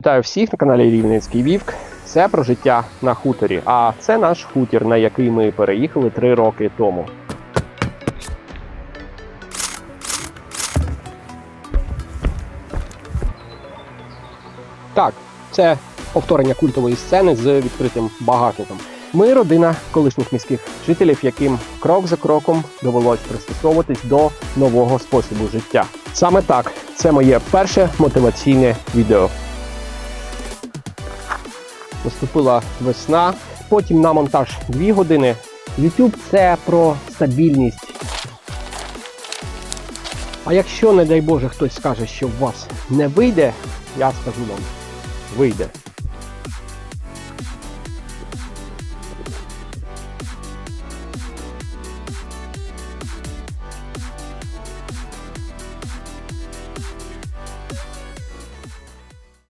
Вітаю всіх на каналі Рівненський Вівк. Це про життя на хуторі. А це наш хутір, на який ми переїхали три роки тому. Так, це повторення культової сцени з відкритим багажником. Ми родина колишніх міських жителів, яким крок за кроком довелось пристосовуватись до нового способу життя. Саме так, це моє перше мотиваційне відео. Наступила весна, потім на монтаж 2 години. YouTube це про стабільність. А якщо, не дай Боже, хтось скаже, що в вас не вийде, я скажу вам, вийде.